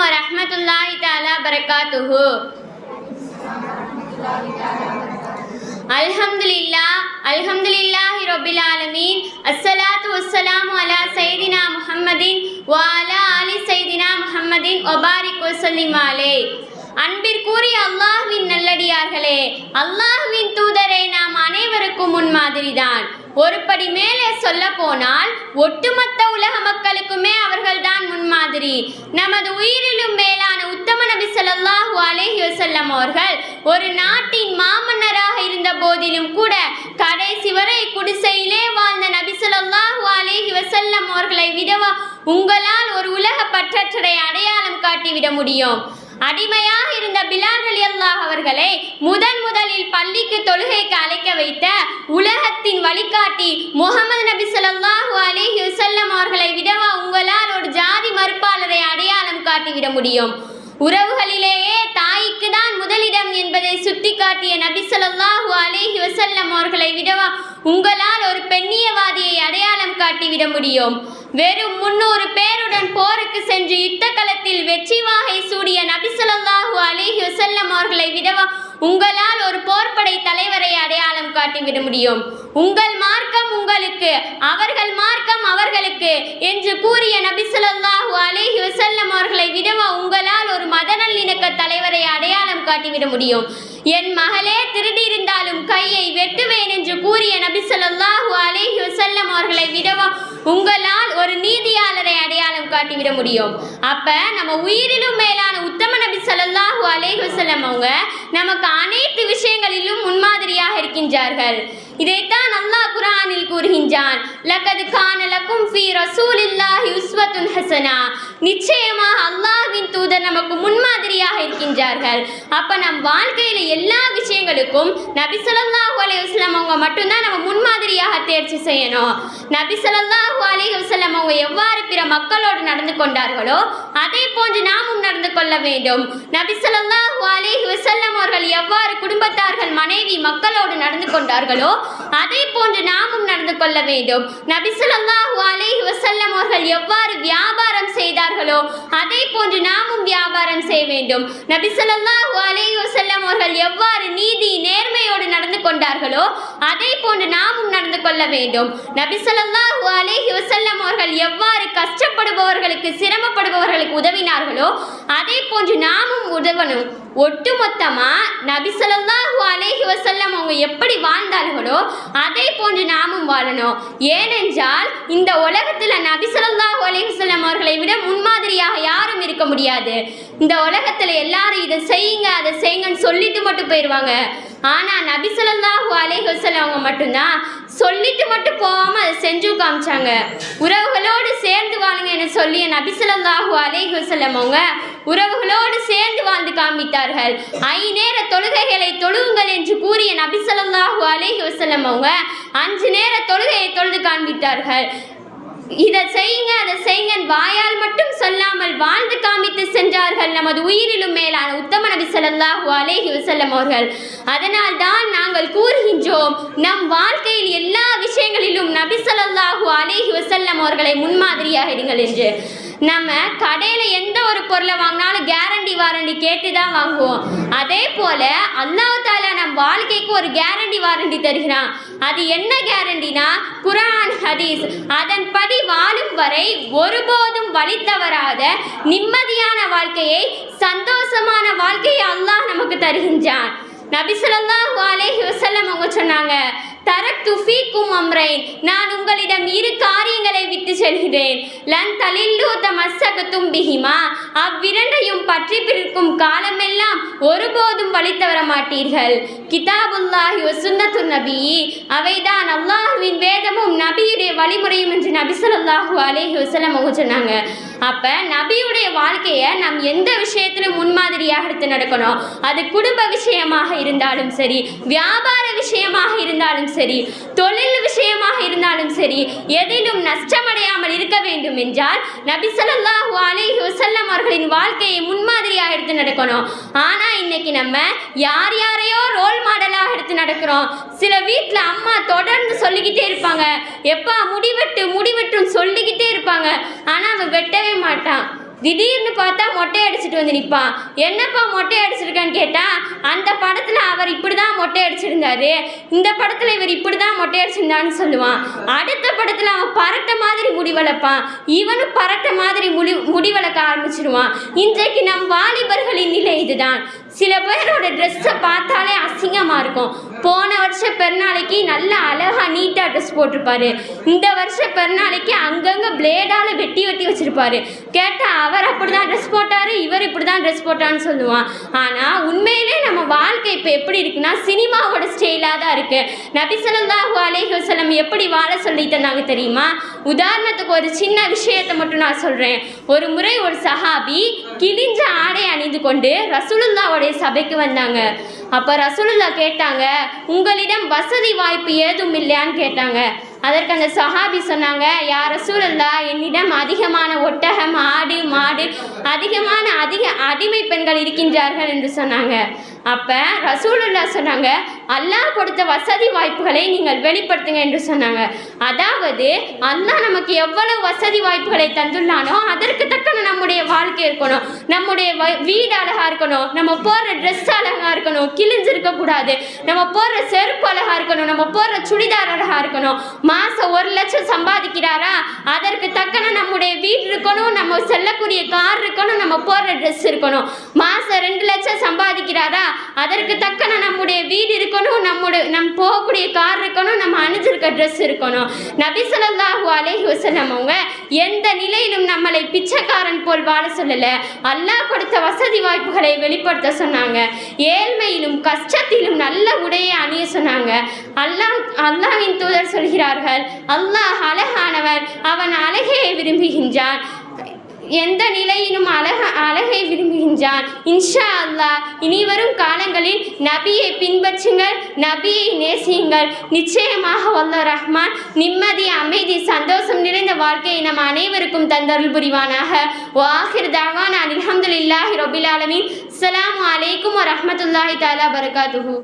வரமத்துல்லாஹி தாலா பரகாத்துஹு. அல்ஹம்துலில்லா அல்ஹம்துலில்லாஹி ரபில் ஆலமீன். அஸ்ஸலாத்து வஸ்ஸலாமு அலா சையதினா முஹம்மதின் வ அலா ஆலி சையதினா முஹம்மதின் வபாரிக் வஸல்லிம் அலைஹி அன்பிற்குரிய அல்லாஹ்வின் நல்லடியார்களே அல்லாஹ்வின் தூதரே நாம் அனைவருக்கும் முன்மாதிரிதான் ஒருபடி மேலே சொல்ல போனால் ஒட்டுமொத்த மாதிரி நமது உயிரிலும் மேலான உத்தம நபி சொல்லாஹு அலேஹி வசல்லம் அவர்கள் ஒரு நாட்டின் மாமன்னராக இருந்த போதிலும் கூட கடைசி வரை குடிசையிலே வாழ்ந்த நபி சொல்லாஹு அலேஹி வசல்லம் அவர்களை விடவா உங்களால் ஒரு உலக பற்றற்றரை அடையாளம் காட்டிவிட முடியும். அடிமையாக இருந்த பிலால் ரலியல்லாஹ் அவர்களை முதன் முதலில் பள்ளிக்கு தொழுகைக்கு அழைக்க வைத்த உலகத்தின் வழிகாட்டி முகமது நபி சொல்லாஹு அலைஹி வஸல்லம் அவர்களை விடவா உங்களால் ஒரு ஜாதி மறுப்பாளரை அடையாளம் காட்டிவிட முடியும்? உறவுகளிலேயே தாய்க்கு தான் முதலிடம் என்பதை சுட்டிக்காட்டிய நபி சொல்லாஹு அலைஹி வஸல்லம் அவர்களை விடவா உங்களால் அடையாளம் காட்டிவிட முடியும். வெறும் முன்னூறு பேருடன் போருக்கு சென்று யுத்த களத்தில் வெற்றி வாகை சூடிய நபி அலிஹி வசல்லம் அவர்களை விடவா உங்களால் ஒரு போர்ப்படை தலைவரை அடையாளம் காட்டிவிட முடியும். உங்கள் மார்க்கம் உங்களுக்கு அவர்கள் மார்க்கம் அவர்களுக்கு என்று கூறிய நபி அலிஹி வசல்லம் அவர்களை விடவா உங்களால் ஒரு மத நல்லிணக்க தலைவரை அடையாளம் காட்டிவிட முடியும். என் மகளே திருடியிருந்தாலும் கையை வெட்டுவேன் என்று கூறிய நபிசல்லா அவர்களை விடவா உங்களால் ஒரு நீதியாளரை அடையாளம் காட்டிவிட முடியும். அப்ப நம்ம உயிரிலும் மேலான உத்தம நபி ஸல்லல்லாஹு அலைஹி அவங்க நமக்கு அனை முன்மாதிரியாக இதைத்தான் அல்லாஹ் குரானில் கூறுகின்றான். லக்கது கான லக்கும் ஃபி ரசூலில்லாஹி உஸ்வத்துன் ஹசனா. நிச்சயமாக அல்லாஹ்வின் தூதர் நமக்கு முன்மாதிரியாக இருக்கின்றார்கள். அப்ப நம் வாழ்க்கையில எல்லா விஷயங்களுக்கும் நபி ஸல்லல்லாஹு அலைஹி வஸல்லம் அவங்க மட்டும்தான் நம்ம முன்மாதிரியாக தேர்ச்சி செய்யணும். நபி ஸல்லல்லாஹு அலைஹி வஸல்லம் அவங்க எவ்வாறு பிற மக்களோடு நடந்து கொண்டார்களோ அதே போன்று நாமும் நடந்து கொள்ள வேண்டும். நபி ஸல்லல்லாஹு அலைஹி வஸல்லம் அவர்கள் எவ்வாறு குடும்பத்தார்கள் மனைவி மக்களோடு நடந்து கொண்டார்களோ? அதே போன்று நாமும் நடந்து கொள்ள வேண்டும். நபி அலைஹி அவர்கள் எவ்வாறு வியாபாரம் செய்தார்களோ அதே போன்று நாமும் வியாபாரம் செய்ய வேண்டும். நபி ஸல்லல்லாஹு அலைஹி அவர்கள் எவ்வாறு நீதி நேர்மையோடு நடந்து கொண்டார்களோ அதே போன்று நாமும் நடந்து கொள்ள வேண்டும். நபி ஸல்லல்லாஹு அலைஹி அவர்கள் எவ்வாறு கஷ்டப்படுபவர்களுக்கு சிரமப்படுபவர்களுக்கு உதவினார்களோ அதே போன்று நாமும் உதவணும். ஒட்டுமொத்தமா நபி ஸல்லல்லாஹு அலைஹி அவங்க எப்படி வாழ்ந்தார்களோ அதே போன்று நாமும் வாழணும். ஏனென்றால் இந்த உலகத்துல நபி ஸல்லல்லாஹு அலைஹி அவர்களை விட முன்மாதிரியாக யாரும் இருக்க முடியாது. இந்த உலகத்துல எல்லாரும் இதை செய்யுங்க அதை செய்யுங்கன்னு சொல்லிட்டு மட்டும் போயிடுவாங்க ஆனா நபி அலேஹல் அவங்க மட்டும்தான் சொல்லிட்டு மட்டும் போகாம அதை செஞ்சு காமிச்சாங்க. உறவுகளோடு சேர்ந்து வாழுங்கன்னு சொல்லிய சொல்லி ஸல்லல்லாஹு அலைஹி அவங்க உறவுகளோடு சேர்ந்து வாழ்ந்து காமித்தார்கள். ஐநேர தொழுகைகளை தொழுவுங்கள் என்று கூறிய நபி ஸல்லல்லாஹு அலைஹி அவங்க அஞ்சு நேர தொழுகையை தொழுது காண்பித்தார்கள். இதை செய்யுங்க அதை செய்யுங்க வாயால் மட்டும் சொல்லாமல் வாழ்ந்து காமித்து சென்றார்கள் நமது உயிரிலும் மேலான உத்தம நபி சொல்லாஹு அலேஹி வசல்லம் அவர்கள். அதனால் தான் நாங்கள் கூறுகின்றோம் நம் வாழ்க்கையில் எல்லா விஷயங்களிலும் நபி சொல்லாஹு அலேஹி வசல்லம் அவர்களை முன்மாதிரியாக இருங்கள் என்று. நம்ம கடையில் எந்த ஒரு பொருளை வாங்கினாலும் கேரண்டி வாரண்டி கேட்டு தான் வாங்குவோம். அதே போல் அல்லாஹ் நம் வாழ்க்கைக்கு ஒரு கேரண்டி வாரண்டி தருகிறான். அது என்ன கேரண்டினா குரான் ஹதீஸ். அதன்படி வாழும் வரை ஒருபோதும் வழி தவறாத நிம்மதியான வாழ்க்கையை சந்தோஷமான வாழ்க்கையை அல்லாஹ் நமக்கு தருகின்றான். நபி ஸல்லல்லாஹு வசல்லம் அவங்க சொன்னாங்க தரக்து ஃபீக்கும் அம்ரைன். நான் உங்களிடம் இரு காரியங்களை விட்டு செல்கிறேன். லன் தலில்லு தமஸ்ஸகத்தும் பிஹிமா அவ்விரண்டையும் பற்றி பிடிக்கும் காலமெல்லாம் ஒருபோதும் வழித்து வர மாட்டீர்கள் கிதாபுல்லாஹி வ சுன்னத்து நபி அவைதான் அல்லாஹுவின் வேதமும் நபியுடைய வழிமுறையும் என்று நபி சொல்லாஹு அலேஹி வசலம் அவங்க சொன்னாங்க. அப்ப நபியுடைய வாழ்க்கையை நாம் எந்த விஷயத்திலும் முன்மாதிரியாக எடுத்து நடக்கணும்? அது குடும்ப விஷயமாக இருந்தாலும் சரி வியாபார விஷயமாக இருந்தாலும் சரி தொழில் விஷயமாக இருந்தாலும் சரி எதிலும் நஷ்டமடையாமல் இருக்க வேண்டும் என்றால் நபி சொல்லாஹு அலி ஹுசல்லம் அவர்களின் வாழ்க்கையை முன்மாதிரியாக எடுத்து நடக்கணும். ஆனா இன்னைக்கு நம்ம யார் யாரையோ ரோல் மாடலாக எடுத்து நடக்கிறோம். சில வீட்டில் அம்மா தொடர்ந்து சொல்லிக்கிட்டே இருப்பாங்க. எப்பா முடிவெட்டு முடிவெட்டும் சொல்லிக்கிட்டே இருப்பாங்க. ஆனால் அவன் வெட்டவே மாட்டான். திடீர்னு பார்த்தா மொட்டை அடிச்சுட்டு வந்து நிற்பான். என்னப்பா மொட்டை அடிச்சிருக்கான்னு கேட்டால் அந்த படத்தில் அவர் இப்படி தான் மொட்டை அடிச்சிருந்தாரு. இந்த படத்தில் இவர் இப்படி தான் மொட்டை அடிச்சிருந்தான்னு சொல்லுவான். அடுத்த படத்தில் அவன் பரட்ட மாதிரி முடி வளர்ப்பான். இவனும் பரட்ட மாதிரி முடி முடி வளர்க்க ஆரம்பிச்சிருவான். இன்றைக்கு நம் வாலிபர்களின் நிலை இதுதான். சில பேரோட ட்ரெஸ்ஸை பார்த்தாலே அசிங்கமாக இருக்கும். போன வருஷ பெருநாளைக்கு நல்ல அழகாக நீட்டாக ட்ரெஸ் போட்டிருப்பாரு. இந்த வருஷ பெருநாளைக்கு அங்கங்கே பிளேடால் வெட்டி வெட்டி வச்சுருப்பாரு. கேட்டால் அவர் அப்படி தான் ட்ரெஸ் போட்டு தான் ட்ரெஸ் போட்டான்னு சொல்லுவான். ஆனால் உண்மையிலே நம்ம வாழ்க்கை இப்போ எப்படி இருக்குன்னா சினிமாவோட ஸ்டைலாக தான் இருக்குது நபி ஸல்லல்லாஹு அலைஹி எப்படி வாழ சொல்லி தந்தாங்க தெரியுமா? உதாரணத்துக்கு ஒரு சின்ன விஷயத்தை மட்டும் நான் சொல்கிறேன் ஒரு முறை ஒரு சஹாபி கிழிஞ்ச ஆடை அணிந்து கொண்டு ரசூலுல்லாவுடைய சபைக்கு வந்தாங்க. அப்போ ரசூலுல்லா கேட்டாங்க உங்களிடம் வசதி வாய்ப்பு ஏதும் இல்லையான்னு? கேட்டாங்க. அதற்கு அந்த சஹாபி சொன்னாங்க யார் ரசூலல்லா என்னிடம் அதிகமான ஒட்டகம் ஆடு மாடு அதிகமான அதிக அடிமை பெண்கள் இருக்கின்றார்கள் என்று சொன்னாங்க. அப்போ ரசூலுல்லா சொன்னாங்க அல்லாஹ் கொடுத்த வசதி வாய்ப்புகளை நீங்கள் வெளிப்படுத்துங்க என்று சொன்னாங்க. அதாவது அல்லாஹ் நமக்கு எவ்வளவு வசதி வாய்ப்புகளை தந்துள்ளானோ அதற்கு தக்கன நம்முடைய வாழ்க்கை இருக்கணும். நம்முடைய வ- வீடு அழகாக இருக்கணும் நம்ம போடுற ட்ரெஸ் அழகாக இருக்கணும் கிழிஞ்சிருக்க கூடாது நம்ம போடுற செருப்பு அழகாக இருக்கணும் நம்ம போடுற சுடிதார் அழகாக இருக்கணும். மாதம் ஒரு லட்சம் சம்பாதிக்கிறாரா? அதற்கு தக்கன நம்முடைய வீடு இருக்கணும் நம்ம செல்லக்கூடிய கார் இருக்கணும் நம்ம போடுற ட்ரெஸ் இருக்கணும். மாசம் ரெண்டு லட்சம் சம்பாதிக்கிறாரா? அதற்கு தக்கன நம்முடைய வீடு இருக்கணும் நம்முடைய நம் போகக்கூடிய கார் இருக்கணும் நம்ம அணிஞ்சிருக்க ட்ரெஸ் இருக்கணும். நபி அலேஹி வசலம் அவங்க எந்த நிலையிலும் நம்மளை பிச்சைக்காரன் போல் வாழ சொல்லலை. அல்லாஹ் கொடுத்த வசதி வாய்ப்புகளை வெளிப்படுத்த சொன்னாங்க. ஏழ்மையிலும் கஷ்டத்திலும் நல்ல உடையை அணிய சொன்னாங்க. அல்லாஹ் அல்லாஹின் தூதர் சொல்கிறார்கள் அல்லாஹ் அழகானவன் அவன் அழகையை விரும்புகின்றான். எந்த நிலையிலும் அழக அழகை விரும்புகின்றான். இன்ஷா அல்லாஹ் இனி வரும் காலங்களில் நபியை பின்பற்றுங்கள் நபியை நேசியுங்கள். நிச்சயமாக வல்ல ரஹ்மான் நிம்மதி அமைதி சந்தோஷம் நிறைந்த வாழ்க்கையை நம் அனைவருக்கும் தந்தருள் புரிவானாக. வாஹிர் தவான் அல்ஹம்துலில்லாஹி ரபில் ஆலமீன். அஸ்ஸலாமு அலைக்கும் வரமத்துல்லாஹி தாலா பரகாத்துஹு.